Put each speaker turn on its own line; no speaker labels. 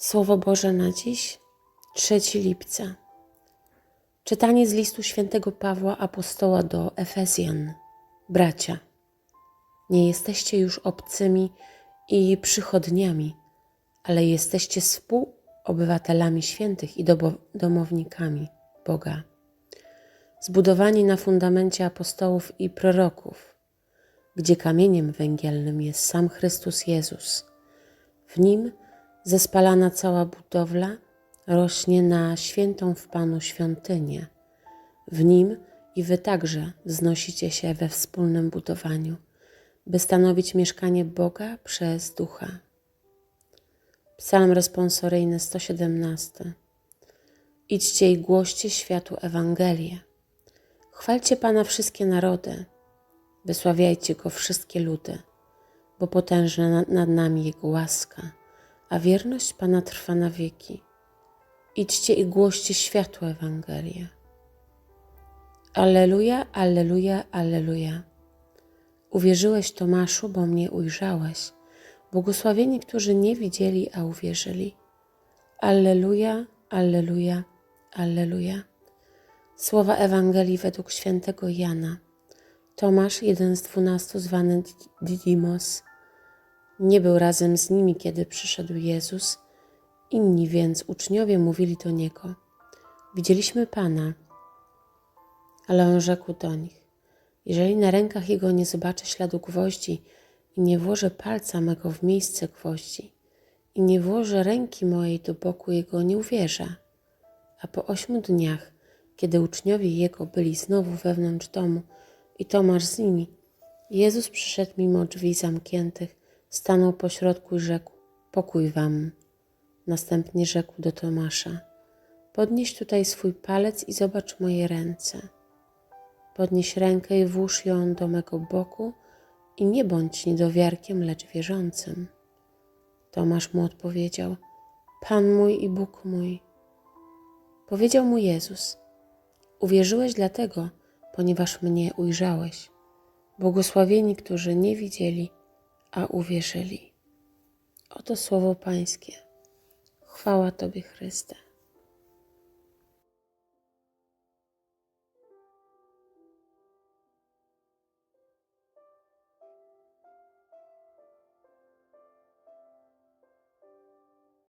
Słowo Boże na dziś, 3 lipca. Czytanie z listu świętego Pawła apostoła do Efezjan. Bracia, nie jesteście już obcymi i przychodniami, ale jesteście współobywatelami świętych i domownikami Boga. Zbudowani na fundamencie apostołów i proroków, gdzie kamieniem węgielnym jest sam Chrystus Jezus. W nim zespalana cała budowla rośnie na świętą w Panu świątynię. W nim i wy także wznosicie się we wspólnym budowaniu, by stanowić mieszkanie Boga przez Ducha. Psalm responsoryjny 117. Idźcie i głoście światu Ewangelię. Chwalcie Pana wszystkie narody, wysławiajcie Go wszystkie ludy, bo potężna nad- nami Jego łaska, a wierność Pana trwa na wieki. Idźcie i głoście światło Ewangelię. Alleluja, alleluja, alleluja. Uwierzyłeś, Tomaszu, bo mnie ujrzałeś. Błogosławieni, którzy nie widzieli, a uwierzyli. Alleluja, alleluja, alleluja. Słowa Ewangelii według świętego Jana. Tomasz, jeden z dwunastu, zwany Didymos, nie był razem z nimi, kiedy przyszedł Jezus. Inni więc uczniowie mówili do niego: Widzieliśmy Pana. Ale on rzekł do nich: Jeżeli na rękach jego nie zobaczę śladu gwoździ i nie włożę palca mego w miejsce gwoździ i nie włożę ręki mojej do boku jego, nie uwierzę. A po ośmiu dniach, kiedy uczniowie jego byli znowu wewnątrz domu i Tomasz z nimi, Jezus przyszedł mimo drzwi zamkniętych, stanął pośrodku i rzekł: Pokój wam. Następnie rzekł do Tomasza: Podnieś tutaj swój palec i zobacz moje ręce. Podnieś rękę i włóż ją do mego boku i nie bądź niedowiarkiem, lecz wierzącym. Tomasz mu odpowiedział: Pan mój i Bóg mój. Powiedział mu Jezus: Uwierzyłeś dlatego, ponieważ mnie ujrzałeś. Błogosławieni, którzy nie widzieli, a uwierzyli. Oto słowo Pańskie. Chwała Tobie, Chryste.